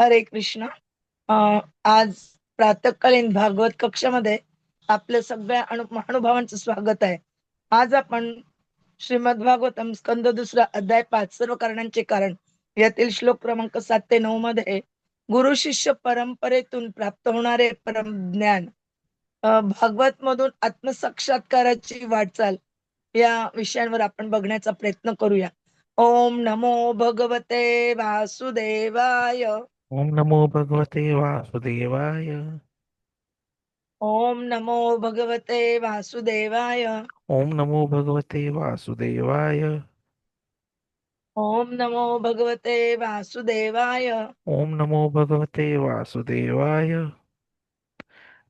हरे कृष्ण. अं, आज प्रातकालीन भागवत कक्षामध्ये आपल्या सगळ्या महानुभावांचं स्वागत आहे. आज आपण श्रीमद भागवतम स्कंद दुसरा अध्याय पाच सर्व कारणांचे कारण. यातील श्लोक क्रमांक सात ते नऊ मध्ये गुरु शिष्य परंपरेतून प्राप्त होणारे परम ज्ञान. भागवत मधून आत्मसाक्षात्काराची वाटचाल या विषयांवर आपण बघण्याचा प्रयत्न करूया. ओम नमो भगवते वासुदेवाय. ओम नमो भगवते वासुदेवाय ओम नमो भगवते वासुदेवाय ओम नमो भगवते वासुदेवाय ओम नमो भगवते वासुदेवाय ओम नमो भगवते वासुदेवाय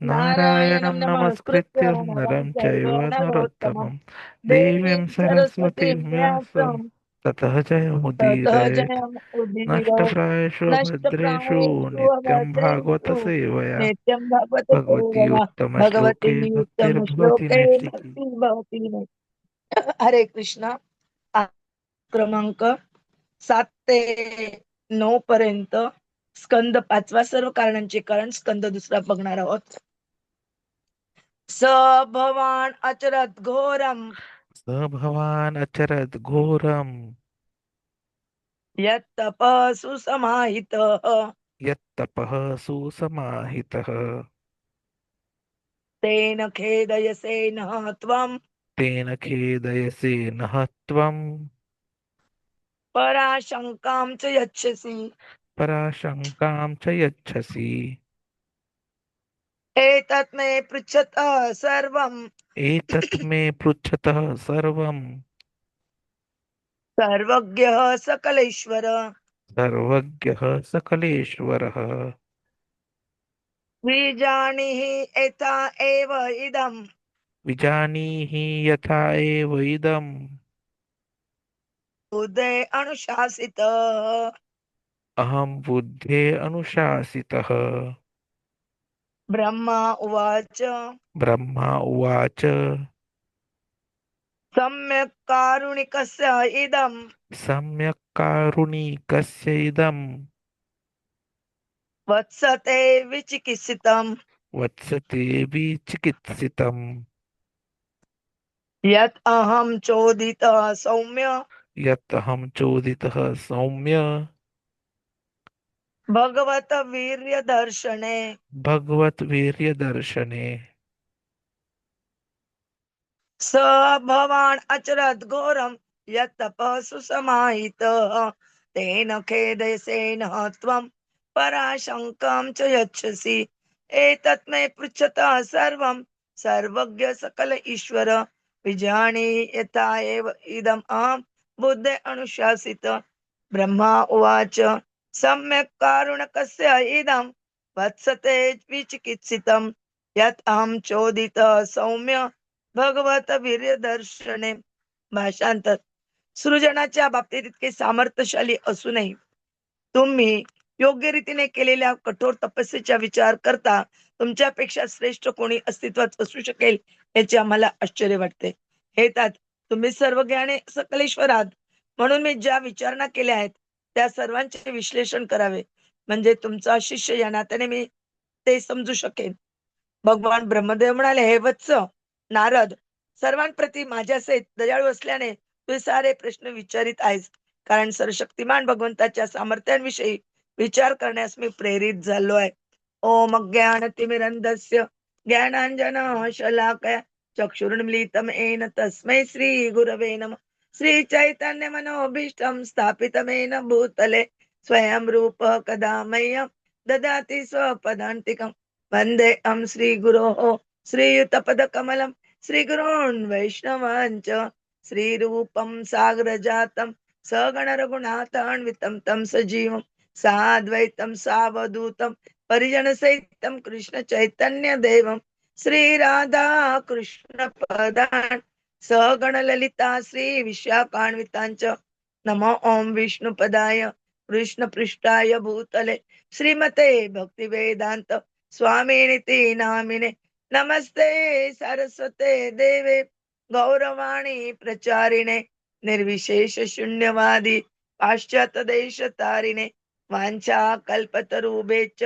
नारायणं नारायणं नमस्कृत्य नरं चैव नरोत्तमं देवीं ततः जयमुदीरयेत् नष्टप्रायेषु भद्रेषु नित्यं भागवत सेवया। नित्यं भगवते भगवती सेवया। उत्तमश्लोके भगवती भक्तिर्भवति श्लोके नैष्टिकी. हरे कृष्ण। आ- क्रमांक सात ते नऊ पर्यंत स्कंद पाचवा सर्व कारणांचे कारण स्कंद दुसरा बघणार आहोत. स भवान अचरत घोरम। स भवान् अचरद् घोरम्। यत्तपसु समाहितः। यत्तपः सुसमाहितः तेन खेदयसे न त्वं तेन खेदयसे नः त्वम्। पराशङ्कां च यच्छसि। पराशङ्कां च यच्छसि। एतत् मे पृच्छतः सर्वं एतत् मे पृच्छतः सर्वम्। सर्वज्ञः सकलेश्वर। सर्वज्ञः सकलेश्वरः। विजानीहि यथा एव इदं विजानीहि यथा एव इदम्। उदय अनुशासितः। अहं बुद्धे अनुशासितः। ब्रह्मा उवाच। ब्रह्मा उवाच। सम्यक् कारुणिकस्य इदं सम्यक् कारुणिकस्य इदम्। वत्सते विचिकित्सितम्। वत्सते विचिकित्सितम्। यत् अहं चोदितः सौम्य। यत् अहं चोदितः सौम्य। भगवत वीर्यदर्शने भगवद्वीर्यदर्शने स भवान् अचरत घोरं यत् तपसु तेन खेदेसेन त्वं पराशङ्कां च यच्छसि। एतत् मे पृच्छतः सर्वं। सर्वज्ञ सकल ईश्वर। विजाने यथा एव इदम् अहं बुद्धे अनुशासित। ब्रह्मा उवाच। सम्यक् कारुणकस्य इदं वत्सते विचिकित्सितं यत् अहं चोदितः सौम्य भगवत वीर्य दर्शने. भाषांतर. सृजनाच्या बाबतीत इतके सामर्थ्यशाली असूनही तुम्ही योग्य रीतीने केलेल्या कठोर तपस्येचा विचार करता तुमच्यापेक्षा श्रेष्ठ कोणी अस्तित्वात असू शकेल याचे आम्हाला आश्चर्य वाटते. हे तात तुम्ही सर्व ज्ञाने सकलेश्वरात. म्हणून मी ज्या विचारणा केल्या आहेत त्या सर्वांचे विश्लेषण करावे. म्हणजे तुमचा शिष्य या नात्याने मी ते समजू शकेन. भगवान ब्रह्मदेव म्हणाले हे वत्स नारद सर्वांप्रती माझ्यासहित दयाळू असल्याने तू सारे प्रश्न विचारित आहेस. कारण सर्वशक्तिमान भगवंताच्या सामर्थ्यांविषयी विचार करण्यास मी प्रेरित झालो आहे. ओम ज्ञान तिमिरंदस्य ज्ञानांजन शलाकया चक्षुर्मिलितम एन तस्मै श्री गुरवे नम. श्री चैतन्य मनोभीष्टं स्थापितमेन भूतले स्वयं रूप कदा मह्यं ददाति स्वपदान्तिकं. वन्देऽहं श्रीगुरोः श्रीयुतपदकमलं श्रीगुरोन् वैष्णवाञ्च श्रीरूपं सागरजातं सगणरघुनाथान्वितं तं सजीवं साद्वैतं सावधूतं परिजनसहितं कृष्णचैतन्यदेवं श्रीराधा कृष्णपदान् सगणललिता श्रीविशाखान्विताञ्च नमो ॐ विष्णुपदाय कृष्णपृष्ठाय भूतले श्रीमते भक्तिवेदान्त स्वामिनिति नामिने नमस्ते सरस्वते देवे गौरवाणी प्रचारिणे निर्विशेष शून्यवादी पाश्चात्य देश तारिणे वाञ्छा कल्पतरुभ्यश्च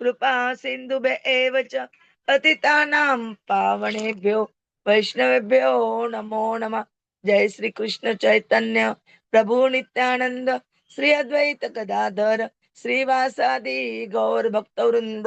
कृपा सिंधुभे एव च पतितानां पावणेभ्यो वैष्णवेभ्यो नमो नमः। जय श्री कृष्ण चैतन्य प्रभु नित्यानंद श्री अद्वैत गदाधर श्रीवासादि गौर भक्तवृंद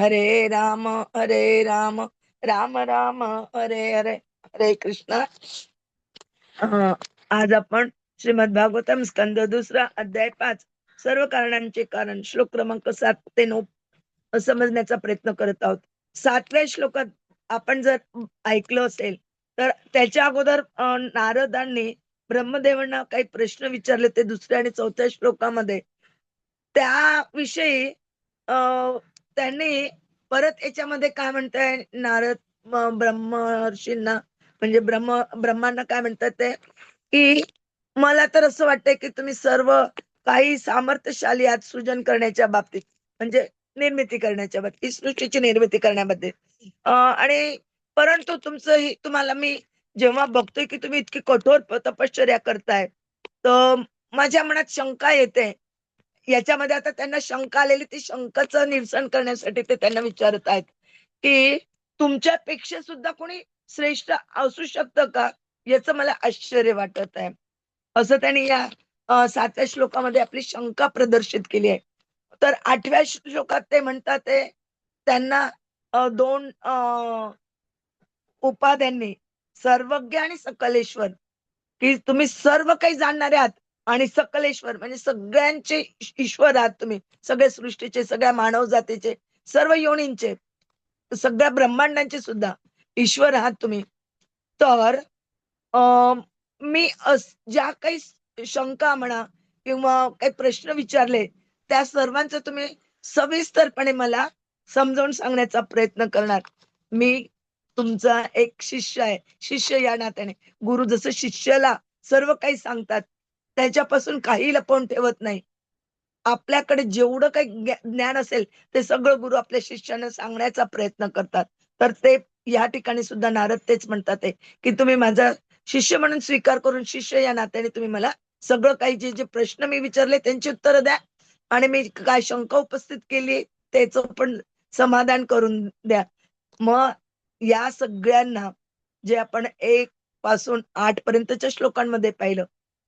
हरे राम हरे राम राम राम हरे हरे हरे कृष्ण. आज आपण श्रीमद भागवतम स्कंद दुसरा अध्याय पाच. सर्व कारणांचे कारण. श्लोक क्रमांक सात ते नऊ समजण्याचा प्रयत्न करत आहोत. सातव्या श्लोकात आपण जर ऐकलं असेल तर त्याच्या अगोदर नारदांनी ब्रह्मदेवांना काही प्रश्न विचारले ते दुसऱ्या आणि चौथ्या श्लोकामध्ये. त्याविषयी अं, त्यांनी परत याच्यामध्ये काय म्हणताय नारद ब्रह्मर्षींना म्हणजे ब्रह्म ब्रह्मांना काय म्हणतात ते की मला तर असं वाटतंय की तुम्ही सर्व काही सामर्थ्यशाली आहात सृजन करण्याच्या बाबतीत म्हणजे निर्मिती करण्याच्या बाबतीत सृष्टीची निर्मिती करण्यामध्ये. आणि परंतु तुमचं ही तुम्हाला मी जेव्हा बघतोय की तुम्ही इतकी कठोर तपश्चर्या करताय तर माझ्या मनात शंका येते याच्यामध्ये आता त्यांना शंका आलेली ती शंकाचं निरसन करण्यासाठी ते त्यांना विचारत आहेत की तुमच्यापेक्षा सुद्धा कोणी श्रेष्ठ असू शकतं का? याचं मला आश्चर्य वाटत आहे. असं त्यांनी या सातव्या श्लोकामध्ये आपली शंका प्रदर्शित केली आहे. तर आठव्या श्लोकात ते म्हणतात ते त्यांना दोन उपाध्यांनी सर्वज्ञ आणि सकलेश्वर की तुम्ही सर्व काही जाणणारे आहात. आणि सकलेश्वर म्हणजे सगळ्यांचे ईश्वर आहात तुम्ही. सगळे सृष्टीचे सगळ्या मानव जातीचे सर्व योनींचे सगळ्या ब्रह्मांडांचे सुद्धा ईश्वर आहात तुम्ही. तर मी अस- ज्या काही शंका म्हणा किंवा काही प्रश्न विचारले त्या सर्वांचं तुम्ही सविस्तरपणे मला समजावून सांगण्याचा प्रयत्न करणार. मी तुमचा एक शिष्य आहे. शिष्य या नात्याने. गुरु जसं शिष्याला सर्व काही सांगतात त्याच्यापासून काही लपवून ठेवत नाही. आपल्याकडे जेवढं काही ज्ञान असेल ते सगळं गुरु आपल्या शिष्यानं सांगण्याचा प्रयत्न करतात. तर ते या ठिकाणी सुद्धा नारद तेच म्हणतात आहे की तुम्ही माझा शिष्य म्हणून स्वीकार करून शिष्य या नात्याने तुम्ही मला सगळं काही जे जे प्रश्न मी विचारले त्यांची उत्तरं द्या. आणि मी काय शंका उपस्थित केली त्याचं पण समाधान करून द्या. मग या सगळ्यांना जे आपण एक पासून आठ पर्यंतच्या श्लोकांमध्ये पाहिलं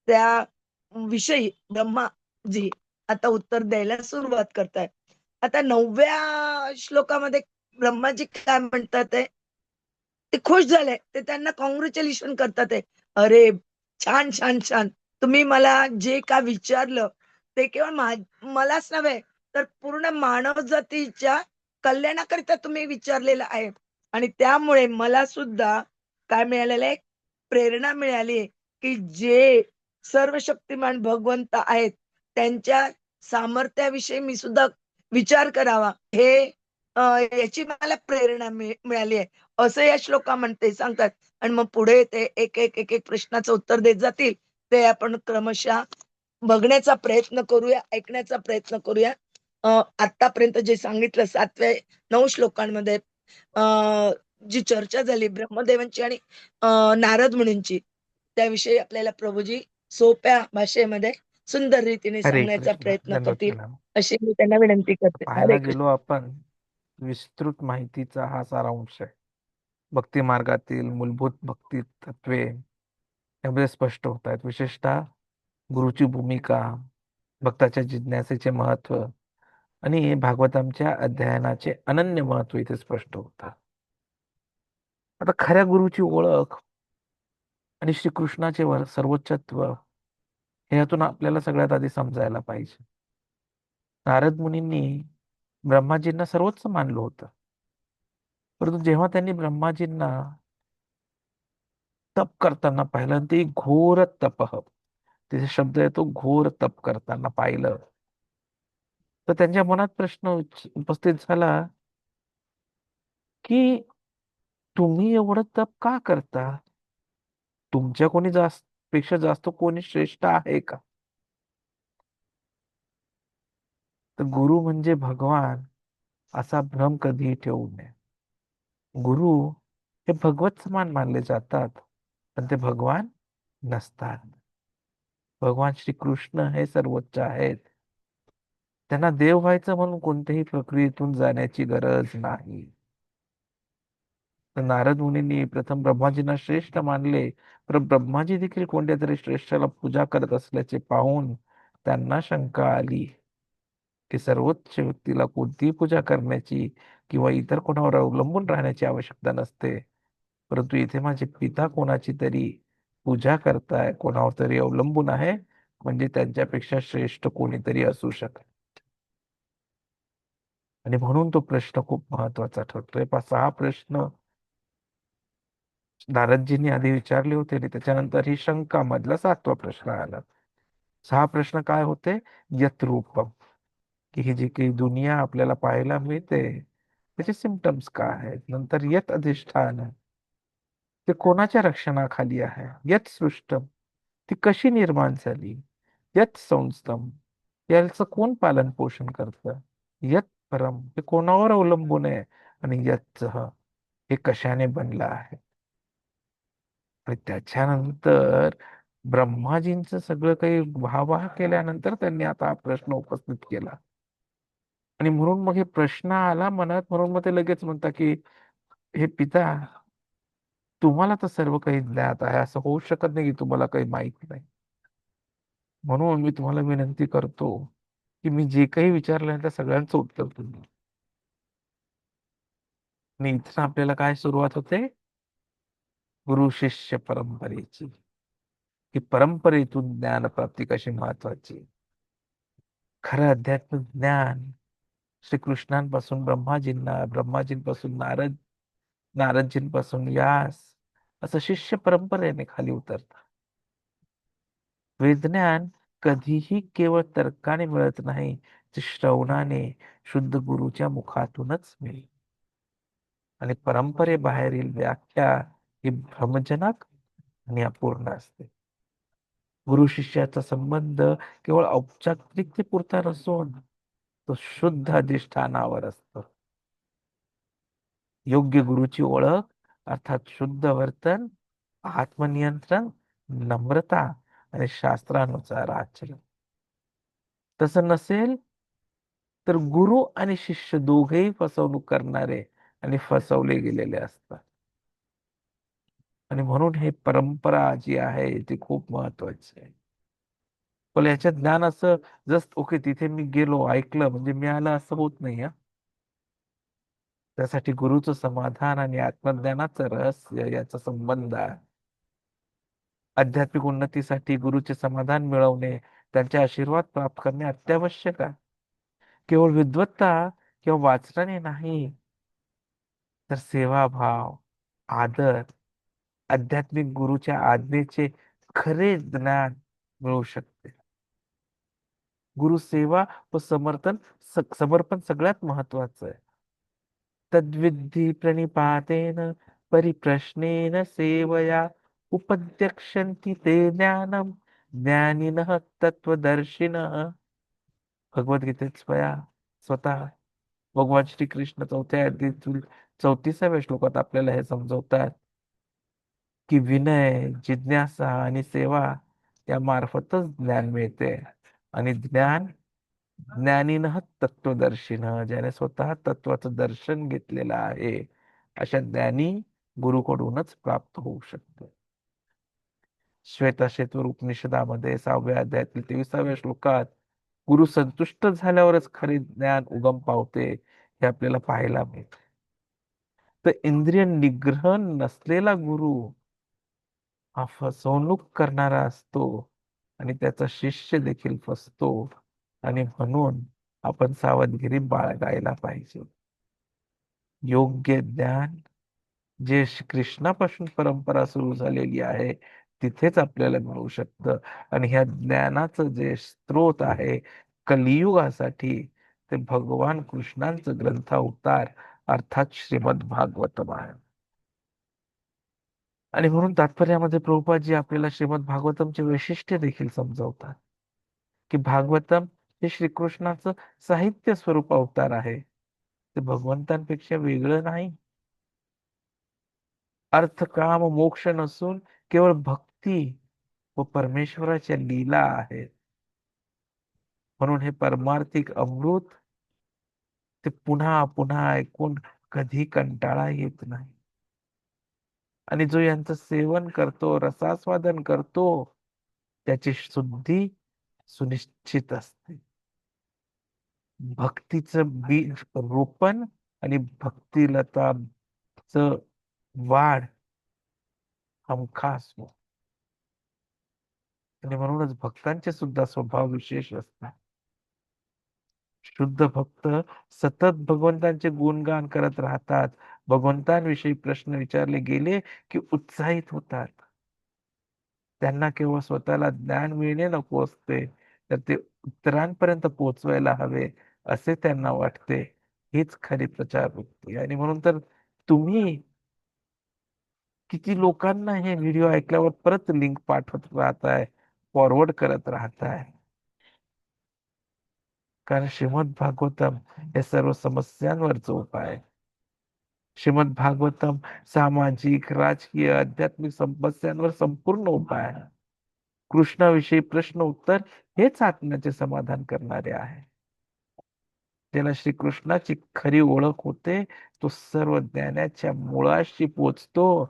त्या विषयी ब्रह्माजी आता उत्तर द्यायला सुरुवात करतायत आता नवव्या श्लोकामध्ये ब्रह्माजी काय म्हणतात आहे? ते खुश झाले. ते त्यांना कॉंग्रॅच्युलेशन करतात आहे. अरे छान छान छान. तुम्ही मला जे का विचारलं ते केवळ मलाच नव्हे तर पूर्ण मानव जातीच्या कल्याणाकरिता तुम्ही विचारलेलं आहे. आणि त्यामुळे मला सुद्धा काय मिळालेलं आहे? प्रेरणा मिळाली की जे सर्व शक्तिमान भगवंत आहेत. त्यांच्या सामर्थ्याविषयी मी सुद्धा विचार करावा. हे याची मला प्रेरणा मिळाली आहे. असं या श्लोका म्हणते सांगतात. आणि मग पुढे ते एक एक एक एक प्रश्नाचं उत्तर देत जातील. ते आपण क्रमशः बघण्याचा प्रयत्न करूया ऐकण्याचा प्रयत्न करूया. आतापर्यंत जे सांगितलं सातव्या नऊ श्लोकांमध्ये जी चर्चा झाली ब्रह्मदेवांची आणि नारद मुनींची त्याविषयी आपल्याला प्रभूजी सोप्या भाषेमध्ये सुंदर रीतीने हरे सांगण्याचा कृष्ण प्रयत्न करतील अशी मी त्यांना विनंती करते. पाहायला हरे कृष्ण. गेलो आपण विस्तृत माहितीचा हा सारांश आहे. भक्ती मार्गातील मूलभूत भक्ती तत्वे यामध्ये स्पष्ट होत आहेत. विशेषतः गुरुची भूमिका भक्ताच्या जिज्ञासेचे महत्त्व आणि भागवतांच्या अध्ययनाचे अनन्य महत्त्व इथे स्पष्ट होतात. आता खऱ्या गुरुची ओळख आणि श्रीकृष्णाचे वर- सर्वोच्चत्व ह्यातून आपल्याला सगळ्यात आधी समजायला पाहिजे. नारद मुनींनी ब्रह्माजींना सर्वोच्च मानलं होतं. परंतु जेव्हा त्यांनी ब्रह्माजींना तप करताना पाहिलं आणि ते घोर तप तिथे शब्द येतो घोर तप करताना पाहिलं तर त्यांच्या मनात प्रश्न उपस्थित झाला की तुम्ही एवढं तप का करता? तुमच्या कोणी जास्त पेक्षा जास्त कोणी श्रेष्ठ आहे का? तर गुरु म्हणजे भगवान असा भ्रम कधीही ठेवू नये. गुरु हे भगवत समान मानले जातात पण ते भगवान नसतात. भगवान श्रीकृष्ण हे सर्वोच्च आहेत. त्यांना देव व्हायचं म्हणून कोणत्याही प्रक्रियेतून जाण्याची गरज नाही. तर नारद मुनींनी प्रथम ब्रह्माजींना श्रेष्ठ मानले. तर ब्रह्माजी देखील कोणत्या तरी श्रेष्ठाला पूजा करत असल्याचे पाहून त्यांना शंका आली. की सर्वोच्च व्यक्तीला कोणतीही पूजा करण्याची किंवा इतर कोणावर अवलंबून राहण्याची आवश्यकता नसते. परंतु इथे माझे पिता कोणाची तरी पूजा करताय कोणावर तरी अवलंबून आहे म्हणजे त्यांच्यापेक्षा श्रेष्ठ कोणीतरी असू शकत. आणि म्हणून तो प्रश्न खूप महत्त्वाचा ठरतोय. पाच सहा प्रश्न नारदजींनी आधी विचारले होते आणि त्याच्यानंतर ही शंका मधला सातवा प्रश्न आला. सहा प्रश्न काय होते? यत रूपम की ही जी काही दुनिया आपल्याला पाहायला मिळते, त्याचे सिम्पटम्स काय आहेत? नंतर यत अधिष्ठान. ते कोणाच्या रक्षणाखाली आहे? यत सृष्टम. ती कशी निर्माण झाली? यत संस्थम. याचं कोण पालन पोषण करतं? यत परम. हे कोणावर अवलंबून आहे? आणि यत हे कशाने बनलं आहे? आणि त्याच्यानंतर ब्रह्माजींचं सगळं काही वाहवाह केल्यानंतर त्यांनी आता हा प्रश्न उपस्थित केला. आणि म्हणून मग हे प्रश्न आला मनात म्हणून मग ते लगेच म्हणता की हे पिता तुम्हाला तर सर्व काही ज्ञात आहे असं होऊ शकत नाही की तुम्हाला काही माहीत नाही. म्हणून मी तुम्हाला विनंती करतो की मी जे काही विचारलंय त्या सगळ्यांचं उत्तर तुम्ही आणि इथं आपल्याला काय सुरुवात होते? गुरु शिष्य परंपरेची. की परंपरेतून ज्ञान प्राप्ती कशी महत्वाची? खरं अध्यात्म ज्ञान श्रीकृष्णांपासून ब्रह्माजींना ब्रह्माजींपासून नारद नारदजींपासून व्यास असं शिष्य परंपरेने खाली उतरत. वेदज्ञान कधीही केवळ तर्काने मिळत नाही ते श्रवणाने शुद्ध गुरुच्या मुखातूनच मिळेल आणि परंपरेबाहेरील व्याख्या ही भ्रमजनक आणि अपूर्ण असते. गुरु शिष्याचा संबंध केवळ औपचारिकतेपुरता नसून तो शुद्ध अधिष्ठानावर असतो. योग्य गुरुची ओळख अर्थात शुद्ध वर्तन आत्मनियंत्रण नम्रता आणि शास्त्रानुसार आचरण. तसं नसेल तर गुरु आणि शिष्य दोघेही फसवणूक करणारे आणि फसवले गेलेले असतात. आणि म्हणून हे परंपरा जी आहे ती खूप महत्वाची आहे. पण याच्यात ज्ञान असं जस्ट ओके तिथे मी गेलो ऐकलं म्हणजे मिळालं असं होत नाही हा. त्यासाठी गुरुचं समाधान आणि आत्मज्ञानाचं रहस्य याचा संबंध आहे. आध्यात्मिक उन्नतीसाठी गुरुचे समाधान मिळवणे त्यांचे आशीर्वाद प्राप्त करणे अत्यावश्यक आहे. केवळ विद्वत्ता किंवा वाचनाने नाही तर सेवाभाव आदर आध्यात्मिक गुरुच्या आज्ञेचे खरे ज्ञान मिळू शकते. गुरु सेवा व समर्थन समर्पण सगळ्यात महत्वाचं आहे. तद्विधी प्रणिपातेन परिप्रश्नेन सेवया उपद्यक्षन्ति ते ज्ञानम ज्ञानिनः तत्वदर्शिन भगवद्गीतेत स्वया स्वतः. भगवान श्रीकृष्ण चौथ्या चौतीसाव्या श्लोकात आपल्याला हे समजवतात. की विनय जिज्ञासा आणि सेवा त्यामार्फतच मार्फतच ज्ञान मिळते. आणि ज्ञान ज्ञानीनं तत्वदर्शीनं ज्याने स्वतः तत्वाचं दर्शन घेतलेलं आहे अशा ज्ञानी गुरुकडूनच प्राप्त होऊ शकते. श्वेताशेतवर उपनिषदामध्ये सहाव्या अध्यायातील तेविसाव्या श्लोकात गुरु संतुष्ट झाल्यावरच खरे ज्ञान उगम पावते हे आपल्याला पाहायला मिळते. तर इंद्रिय निग्रह नसलेला गुरु हा फसवणूक करणारा असतो आणि त्याचा शिष्य देखील फसतो आणि म्हणून आपण सावधगिरी बाळगायला पाहिजे. योग्य ज्ञान जे कृष्णापासून परंपरा सुरू झालेली आहे तिथेच आपल्याला मिळू शकतं. आणि ह्या ज्ञानाचं जे स्रोत आहे कलियुगासाठी ते भगवान कृष्णांचं ग्रंथ अवतार अर्थात श्रीमद भागवतम आहे आणि म्हणून तात्पर्यामध्ये प्रभुपादजी आपल्याला श्रीमद भागवतमचे वैशिष्ट्य देखील समजावतात. की भागवतम हे श्रीकृष्णाचं साहित्य स्वरूप अवतार आहे. ते भगवंतांपेक्षा वेगळं नाही. अर्थ काम मोक्ष नसून केवळ भक्ती व परमेश्वराच्या लीला आहेत. म्हणून हे परमार्थिक अमृत ते पुन्हा पुन्हा ऐकून कधी कंटाळा येत नाही. आणि जो यांचं सेवन करतो रसास्वादन करतो त्याची शुद्धी सुनिश्चित असते. भक्तीचं बीज रोपण आणि भक्तिलताच वाढ हमखास आणि म्हणूनच भक्तांचे सुद्धा स्वभाव विशेष असतात. शुद्ध भक्त सतत भगवंतांचे गुणगान करत राहतात. भगवंतांविषयी प्रश्न विचारले गेले की उत्साहित होतात. त्यांना केवळ स्वतःला ज्ञान मिळणे नको असते तर ते उत्तरांपर्यंत पोहोचवायला हवे असे त्यांना वाटते. हीच खरी प्रचार वृत्ती. आणि म्हणून तर तुम्ही किती लोकांना हे व्हिडिओ ऐकल्यावर परत लिंक पाठवत राहताय फॉरवर्ड करत राहताय. कारण श्रीमद भागवतम हे सर्व समस्यांवरच उपाय आहे. श्रीमद भागवतम सामाजिक राजकीय आध्यात्मिक समस्यांवर संपूर्ण उपाय आहे. कृष्णाविषयी प्रश्न उत्तर हेच आत्म्याचे समाधान करणारे आहे. ज्याला श्रीकृष्णाची खरी ओळख होते तो सर्व ज्ञानाच्या मुळाशी पोचतो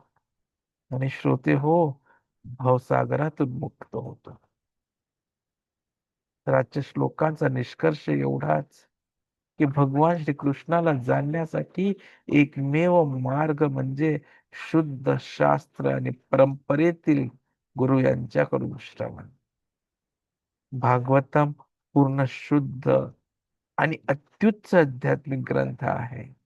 आणि श्रोते हो भवसागरातून मुक्त होतो. तर आजच्या श्लोकांचा निष्कर्ष एवढाच. की भगवान श्रीकृष्णाला जाणण्यासाठी एकमेव मार्ग म्हणजे शुद्ध शास्त्र आणि परंपरेतील गुरु यांच्याकडून श्रवण. भागवतम पूर्ण शुद्ध आणि अत्युच्च आध्यात्मिक ग्रंथ आहे.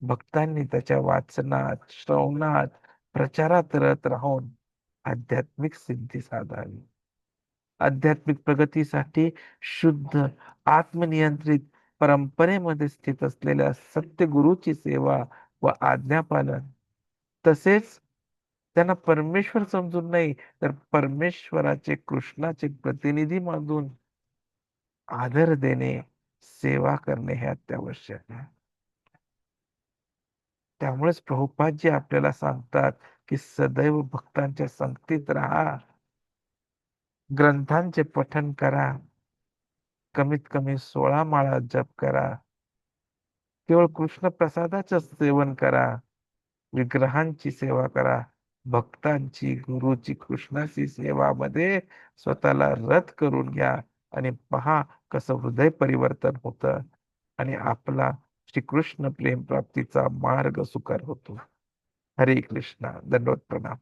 भक्तांनी त्याच्या वाचनात श्रवणात प्रचारात रत राहून आध्यात्मिक सिद्धी साधावी. आध्यात्मिक प्रगतीसाठी शुद्ध आत्मनियंत्रित परंपरेमध्ये स्थित असलेल्या सत्यगुरूची सेवा व आज्ञापालन. तसेच त्यांना परमेश्वर समजून नाही तर परमेश्वराचे कृष्णाचे प्रतिनिधी मानून आदर देणे सेवा करणे हे अत्यावश्यक आहे. त्यामुळेच प्रभुपादजी आपल्याला सांगतात की सदैव भक्तांच्या संगतीत राहा ग्रंथांचे पठन करा. कमीत कमी सोळा माळा जप करा. केवळ कृष्ण प्रसादाच सेवन करा. विग्रहांची सेवा करा. भक्तांची गुरुची कृष्णाची सेवामध्ये स्वतःला रथ करून घ्या आणि पहा कसं हृदय परिवर्तन होतं आणि आपला श्रीकृष्ण प्रेम प्राप्तीचा मार्ग सुकर होतो. हरे कृष्णा. दंडोत प्रणाम.